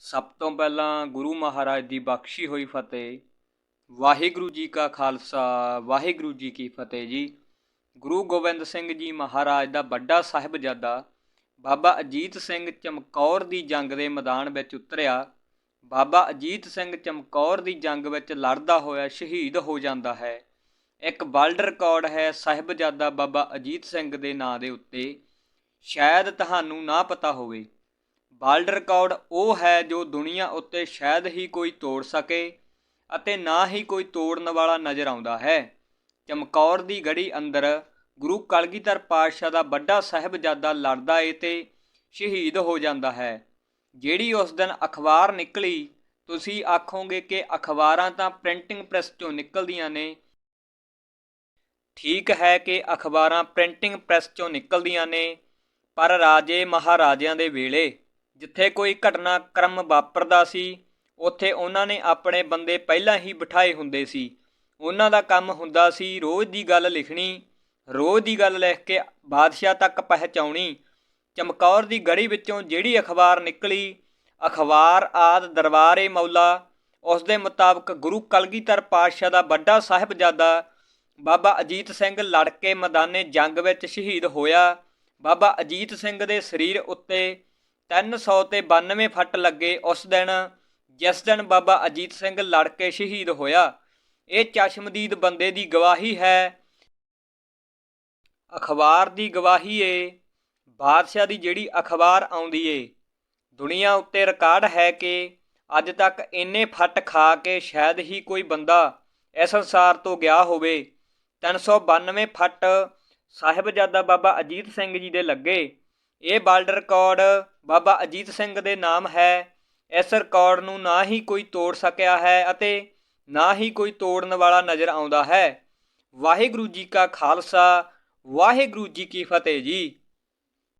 ਸਭ ਤੋਂ ਪਹਿਲਾਂ ਗੁਰੂ ਮਹਾਰਾਜ ਦੀ ਬਖਸ਼ੀ ਹੋਈ ਫਤਿਹ। ਵਾਹਿਗੁਰੂ ਜੀ ਕਾ ਖਾਲਸਾ, ਵਾਹਿਗੁਰੂ ਜੀ ਕੀ ਫਤਿਹ ਜੀ। ਗੁਰੂ ਗੋਬਿੰਦ ਸਿੰਘ ਜੀ ਮਹਾਰਾਜ ਦਾ ਵੱਡਾ ਸਾਹਿਬਜ਼ਾਦਾ ਬਾਬਾ ਅਜੀਤ ਸਿੰਘ ਚਮਕੌਰ ਦੀ ਜੰਗ ਦੇ ਮੈਦਾਨ ਵਿੱਚ ਉਤਰਿਆ। ਬਾਬਾ ਅਜੀਤ ਸਿੰਘ ਚਮਕੌਰ ਦੀ ਜੰਗ ਵਿੱਚ ਲੜਦਾ ਹੋਇਆ ਸ਼ਹੀਦ ਹੋ ਜਾਂਦਾ ਹੈ। ਇੱਕ ਵਰਲਡ ਰਿਕਾਰਡ ਹੈ ਸਾਹਿਬਜ਼ਾਦਾ ਬਾਬਾ ਅਜੀਤ ਸਿੰਘ ਦੇ ਨਾਂ ਦੇ ਉੱਤੇ। ਸ਼ਾਇਦ ਤੁਹਾਨੂੰ ਨਾ ਪਤਾ ਹੋਵੇ ਵਰਲਡ ਰਿਕਾਰਡ ਉਹ ਹੈ ਜੋ ਦੁਨੀਆ ਉੱਤੇ ਸ਼ਾਇਦ ਹੀ ਕੋਈ ਤੋੜ ਸਕੇ ਅਤੇ ਨਾ ਹੀ ਕੋਈ ਤੋੜਨ ਵਾਲਾ ਨਜ਼ਰ ਆਉਂਦਾ ਹੈ। ਚਮਕੌਰ ਦੀ ਗੜੀ ਅੰਦਰ ਗੁਰੂ ਕਲਗੀਧਰ ਪਾਤਸ਼ਾਹ ਦਾ ਵੱਡਾ ਸਾਹਿਬਜ਼ਾਦਾ ਲੜਦਾ ਏ ਤੇ ਸ਼ਹੀਦ ਹੋ ਜਾਂਦਾ ਹੈ। ਜਿਹੜੀ ਉਸ ਦਿਨ ਅਖਬਾਰ ਨਿਕਲੀ, ਤੁਸੀਂ ਆਖੋਗੇ ਕਿ ਅਖਬਾਰਾਂ ਤਾਂ ਪ੍ਰਿੰਟਿੰਗ ਪ੍ਰੈਸ ਚੋਂ ਨਿਕਲਦੀਆਂ ਨੇ। ਠੀਕ ਹੈ ਕਿ ਅਖਬਾਰਾਂ ਪ੍ਰਿੰਟਿੰਗ ਪ੍ਰੈਸ ਚੋਂ ਨਿਕਲਦੀਆਂ ਨੇ, ਪਰ ਰਾਜੇ ਮਹਾਰਾਜਿਆਂ ਦੇ ਵੇਲੇ ਜਿੱਥੇ ਕੋਈ ਘਟਨਾ ਘਟਨਾਕ੍ਰਮ ਵਾਪਰਦਾ ਸੀ, ਉੱਥੇ ਉਹਨਾਂ ਨੇ ਆਪਣੇ ਬੰਦੇ ਪਹਿਲਾਂ ਹੀ ਬਿਠਾਏ ਹੁੰਦੇ ਸੀ। ਉਹਨਾਂ ਦਾ ਕੰਮ ਹੁੰਦਾ ਸੀ ਰੋਜ਼ ਦੀ ਗੱਲ ਲਿਖਣੀ, ਰੋਜ਼ ਦੀ ਗੱਲ ਲਿਖ ਕੇ ਬਾਦਸ਼ਾਹ ਤੱਕ ਪਹੁੰਚਾਉਣੀ, ਚਮਕੌਰ ਦੀ ਗੜੀ ਵਿੱਚੋਂ ਜਿਹੜੀ ਅਖਬਾਰ ਨਿਕਲੀ, ਅਖਬਾਰ ਆਦ ਦਰਬਾਰੇ ਮੌਲਾ, ਉਸ ਦੇ ਮੁਤਾਬਕ ਗੁਰੂ ਕਲਗੀਧਰ ਪਾਤਸ਼ਾਹ ਦਾ ਵੱਡਾ ਸਾਹਿਬਜ਼ਾਦਾ, ਬਾਬਾ ਅਜੀਤ ਸਿੰਘ ਲੜ ਕੇ ਮੈਦਾਨੇ ਜੰਗ ਵਿੱਚ ਸ਼ਹੀਦ ਹੋਇਆ, ਬਾਬਾ ਅਜੀਤ ਸਿੰਘ ਦੇ ਸਰੀਰ ਉੱਤੇ 300 ਤੇ 92 ਫੱਟ ਲੱਗੇ ਉਸ ਦਿਨ, ਜਿਸ ਦਿਨ ਬਾਬਾ ਅਜੀਤ ਸਿੰਘ ਲੜ ਕੇ ਸ਼ਹੀਦ ਹੋਇਆ। ਇਹ ਚਸ਼ਮਦੀਦ ਬੰਦੇ ਦੀ ਗਵਾਹੀ ਹੈ। ਅਖਬਾਰ ਦੀ ਗਵਾਹੀ ਏ। ਬਾਦਸ਼ਾਹ ਦੀ ਜਿਹੜੀ ਅਖਬਾਰ ਆਉਂਦੀ ਏ। ਦੁਨੀਆ ਉੱਤੇ ਰਿਕਾਰਡ ਹੈ ਕਿ ਅੱਜ ਤੱਕ ਇੰਨੇ ਫੱਟ ਖਾ ਕੇ ਸ਼ਾਇਦ ਹੀ ਕੋਈ ਬੰਦਾ ਇਸ ਸੰਸਾਰ ਤੋਂ ਗਿਆ ਹੋਵੇ। 392 ਫੱਟ ਸਾਹਿਬਜ਼ਾਦਾ ਬਾਬਾ ਅਜੀਤ ਸਿੰਘ ਜੀ ਦੇ ਲੱਗੇ। ਇਹ ਵਰਲਡ ਰਿਕਾਰਡ ਬਾਬਾ ਅਜੀਤ ਸਿੰਘ ਦੇ ਨਾਮ ਹੈ। ਇਸ ਰਿਕਾਰਡ ਨੂੰ ਨਾ ਹੀ ਕੋਈ ਤੋੜ ਸਕਿਆ ਹੈ ਅਤੇ ਨਾ ਹੀ ਕੋਈ ਤੋੜਨ ਵਾਲਾ ਨਜ਼ਰ ਆਉਂਦਾ ਹੈ। ਵਾਹਿਗੁਰੂ ਜੀ ਕਾ ਖਾਲਸਾ, ਵਾਹਿਗੁਰੂ ਜੀ ਕੀ ਫਤਿਹ ਜੀ।